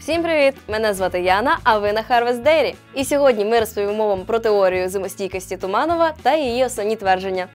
Всім привіт! Мене звати Яна, а ви на Harvest Dairy. І сьогодні ми розповімо вам про теорію зимостійкості Туманова та її основні твердження.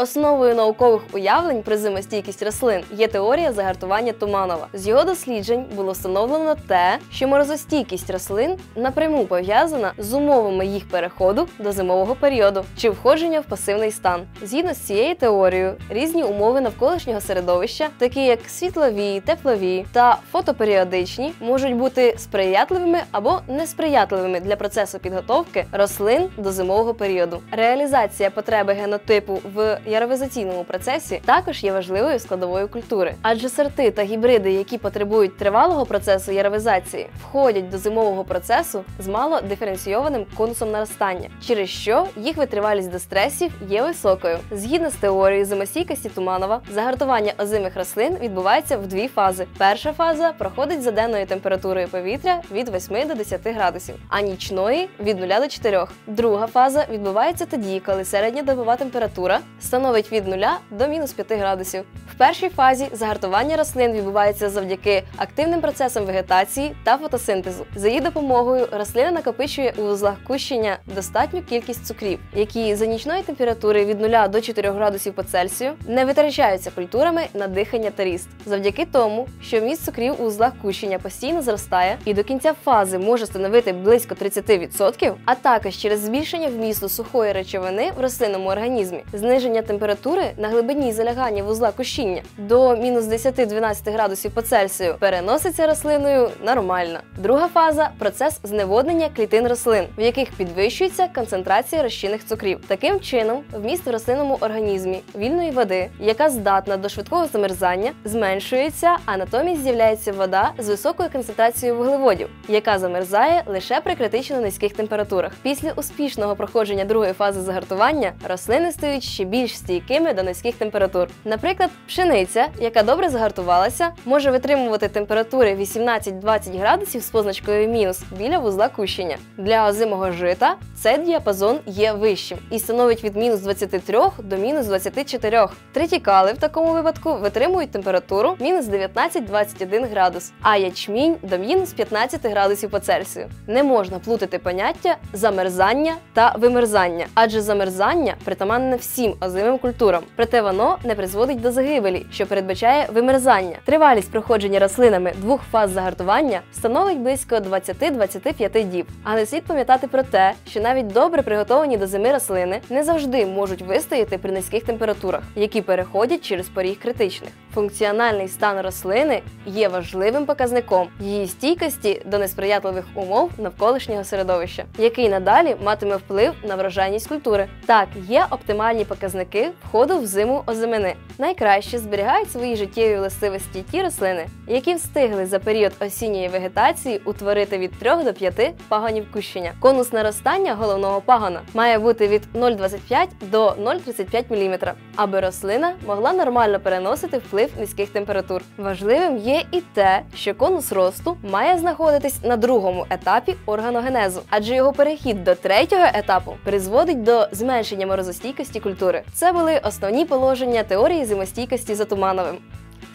Основою наукових уявлень про зимостійкість рослин є теорія загартування Туманова. З його досліджень було встановлено те, що морозостійкість рослин напряму пов'язана з умовами їх переходу до зимового періоду чи входження в пасивний стан. Згідно з цією теорією, різні умови навколишнього середовища, такі як світлові, теплові та фотоперіодичні, можуть бути сприятливими або несприятливими для процесу підготовки рослин до зимового періоду. Реалізація потреби генотипу в яровизаційному процесі також є важливою складовою культури, адже сорти та гібриди, які потребують тривалого процесу яровизації, входять до зимового процесу з мало диференційованим конусом наростання, через що їх витривалість до стресів є високою. Згідно з теорією зимостійкості Туманова, загартування озимих рослин відбувається в дві фази. Перша фаза проходить за денною температурою повітря від 8 до 10 градусів, а нічної від 0 до 4. Друга фаза відбувається тоді, коли середня добова температура становить від 0 до мінус 5 градусів. В першій фазі загартування рослин відбувається завдяки активним процесам вегетації та фотосинтезу. За її допомогою рослина накопичує у вузлах кущення достатню кількість цукрів, які за нічної температури від 0 до 4 градусів по Цельсію не витрачаються культурами на дихання та ріст. Завдяки тому, що вміст цукрів у вузлах кущення постійно зростає і до кінця фази може становити близько 30%, а також через збільшення вмісту сухої речовини в рослинному організмі, зниження температури на глибині залягання вузла кущіння до мінус 10-12 градусів по Цельсію переноситься рослиною нормально. Друга фаза процес зневоднення клітин рослин, в яких підвищується концентрація розчинних цукрів. Таким чином, вміст в рослинному організмі вільної води, яка здатна до швидкого замерзання, зменшується, а натомість з'являється вода з високою концентрацією вуглеводів, яка замерзає лише при критично низьких температурах. Після успішного проходження другої фази загартування рослини стають ще більш стійкими до низьких температур. Наприклад, пшениця, яка добре загартувалася, може витримувати температури 18-20 градусів з позначкою мінус біля вузла кущення. Для озимого жита цей діапазон є вищим і становить від мінус 23 до мінус 24. Тритікали в такому випадку витримують температуру мінус 19-21 градус, а ячмінь до мінус 15 градусів по Цельсію. Не можна плутати поняття замерзання та вимерзання, адже замерзання притаманне всім озимим культурам, проте воно не призводить до загибелі, що передбачає вимерзання. Тривалість проходження рослинами двох фаз загартування становить близько 20-25 діб. Але слід пам'ятати про те, що навіть добре приготовані до зими рослини не завжди можуть вистояти при низьких температурах, які переходять через поріг критичних. Функціональний стан рослини є важливим показником її стійкості до несприятливих умов навколишнього середовища, який надалі матиме вплив на врожайність культури. Так, є оптимальні показники входу в зиму озимини. Найкраще зберігають свої життєві властивості ті рослини, які встигли за період осінньої вегетації утворити від 3 до 5 пагонів кущення. Конус наростання головного пагона має бути від 0,25 до 0,35 мм, аби рослина могла нормально переносити вплив низьких температур. Важливим є і те, що конус росту має знаходитись на другому етапі органогенезу, адже його перехід до третього етапу призводить до зменшення морозостійкості культури. Це були основні положення теорії зимостійкості за Тумановим.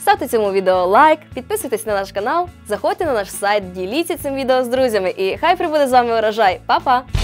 Ставте цьому відео лайк, підписуйтесь на наш канал, заходьте на наш сайт, діліться цим відео з друзями і хай прибуде з вами урожай. Па-па!